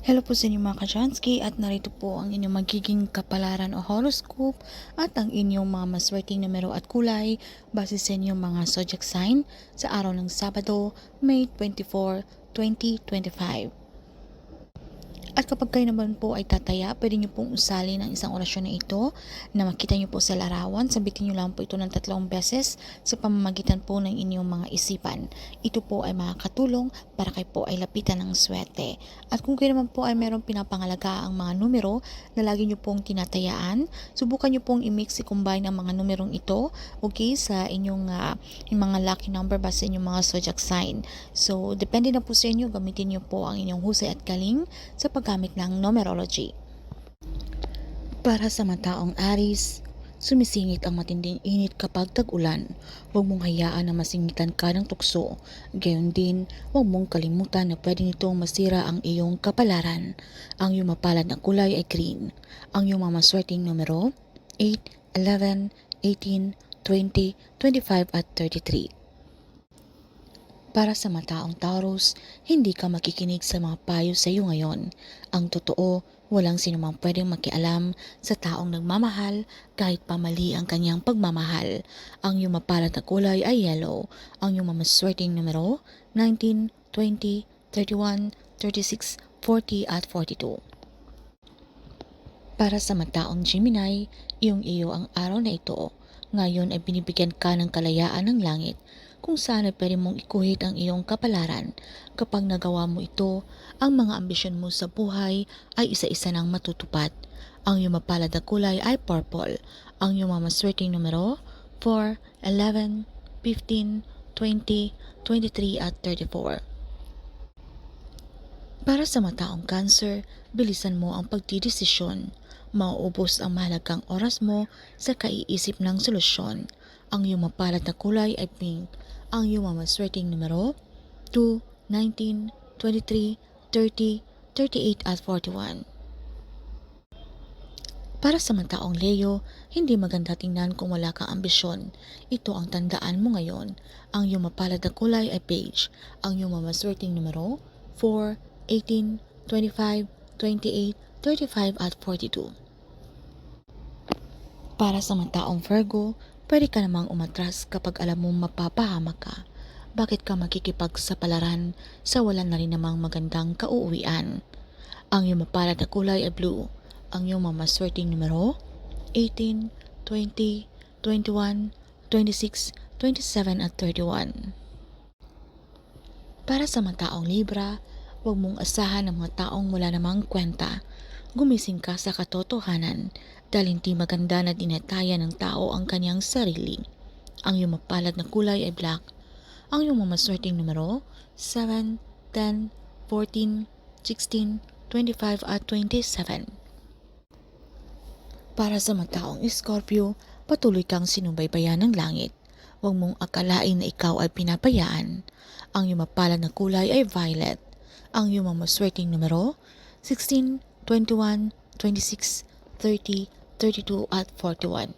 Hello po sa inyo mga kajansky at narito po ang inyong magiging kapalaran o horoscope at ang inyong mga maswerteng numero at kulay base sa inyong mga zodiac sign sa araw ng Sabado, May 24, 2025. At kapag kayo naman po ay tataya, pwede nyo pong usali ng isang orasyon na ito na makita nyo po sa larawan. Sabitin nyo lang po ito ng tatlong beses sa pamamagitan po ng inyong mga isipan. Ito po ay makakatulong para kayo po ay lapitan ng swerte. At kung kayo naman po ay meron pinapangalaga ang mga numero na lagi nyo pong tinatayaan, subukan nyo pong i-mix, i-combine ang mga numerong ito okay, sa inyong yung mga lucky number base inyong mga zodiac sign. So, depende na po sa inyo, gamitin nyo po ang inyong husay at galing sa paggamit ng numerology. Para sa mataong Aris, sumisingit ang matinding init kapag tag-ulan. Huwag mong hayaan na masingitan ka ng tukso. Gayon din, huwag mong kalimutan na pwede nitong masira ang iyong kapalaran. Ang iyong mapalad na kulay ay green. Ang iyong mga maswerteng numero, 8, 11, 18, 20, 25 at 33. Para sa mataong Taurus, hindi ka makikinig sa mga payo sa iyo ngayon. Ang totoo, walang sinumang pwedeng makialam sa taong nagmamahal kahit pa mali ang kanyang pagmamahal. Ang iyong mapalad na kulay ay yellow. Ang iyong mamaswerteng numero, 19, 20, 31, 36, 40 at 42. Para sa mataong Gemini, iyong iyo ang araw na ito. Ngayon ay binibigyan ka ng kalayaan ng langit kung saan ay pwede mong ikuhit ang iyong kapalaran. Kapag nagawa mo ito, ang mga ambisyon mo sa buhay ay isa-isa nang matutupad. Ang iyong mapalad na kulay ay purple. Ang iyong mga maswerteng numero, 4, 11, 15, 20, 23 at 34. Para sa mataong cancer, bilisan mo ang pagdidesisyon. Mauubos ang mahalagang oras mo sa kaiisip ng solusyon. Ang iyong mapalad na kulay ay pink. Ang iyong mamaswerteng numero, 2, 19, 23, 30, 38 at 41. Para sa mataong Leo, hindi maganda tingnan kung wala kang ambisyon. Ito ang tandaan mo ngayon. Ang iyong mapalad na kulay ay beige. Ang iyong mamaswerteng numero, 4, 18, 25, 28, 35 at 42. Para sa mataong Virgo, pwede ka namang umatras kapag alam mong mapapahama ka. Bakit ka makikipagsapalaran sa wala na rin namang magandang kauuwian? Ang iyong mapalad na kulay ay blue. Ang iyong mamaswerteng numero, 18, 20, 21, 26, 27 at 31. Para sa mataong Libra, huwag mong asahan ang mga taong wala namang kwenta. Gumising ka sa katotohanan dahil hindi maganda na dinataya ng tao ang kanyang sarili. Ang iyong mapalad na kulay ay black. Ang iyong mamaswerteng numero, 7, 10, 14, 16, 25 at 27. Para sa mataong Scorpio, patuloy kang sinubaybayan ng langit. Huwag mong akalain na ikaw ay pinapayaan. Ang iyong mapalad na kulay ay violet. Ang iyong mamaswerteng numero, 16, 21, 26, 30, 32 at 41.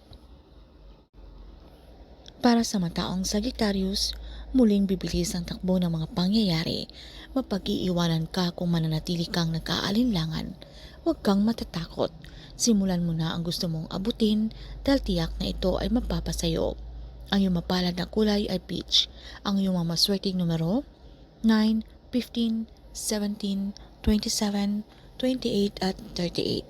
Para sa mataong Sagittarius, muling bibilis ang takbo ng mga pangyayari. Mapag-iiwanan ka kung mananatili kang nag-aalinlangan. Huwag kang matatakot. Simulan mo na ang gusto mong abutin dahil tiyak na ito ay mapapasayo. Ang iyong mapalad na kulay ay peach. Ang iyong mamaswerteng numero, 9, 15, 17, 27, 28 at 38.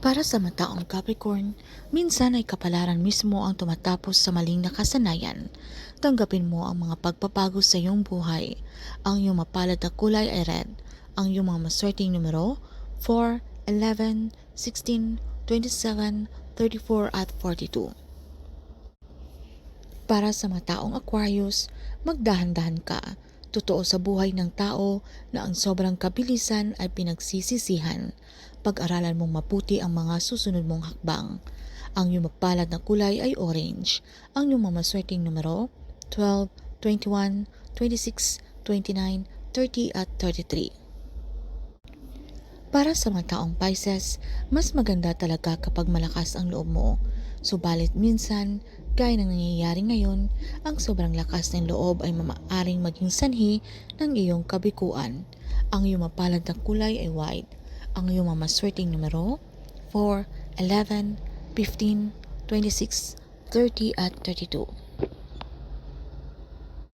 Para sa mataong Capricorn, minsan ay kapalaran mismo ang tumatapos sa maling nakasanayan. Tanggapin mo ang mga pagpapago sa iyong buhay. Ang iyong mapalad na kulay ay red. Ang iyong mga maswerteng numero, 4, 11, 16, 27, 34 at 42. Para sa mataong Aquarius, magdahan-dahan ka. Totoo sa buhay ng tao na ang sobrang kabilisan ay pinagsisisihan. Pag-aralan mong maputi ang mga susunod mong hakbang. Ang iyong mapalad na kulay ay orange. Ang iyong mamaswerteng numero, 12, 21, 26, 29, 30 at 33. Para sa mga taong Pisces, mas maganda talaga kapag malakas ang loob mo. Subalit minsan, gaya ng nangyayari ngayon, ang sobrang lakas ng loob ay mamaaring maging sanhi ng iyong kabikuan. Ang iyong mapalad na kulay ay white. Ang iyong mga maswerteng numero 4, 11, 15, 26, 30 at 32.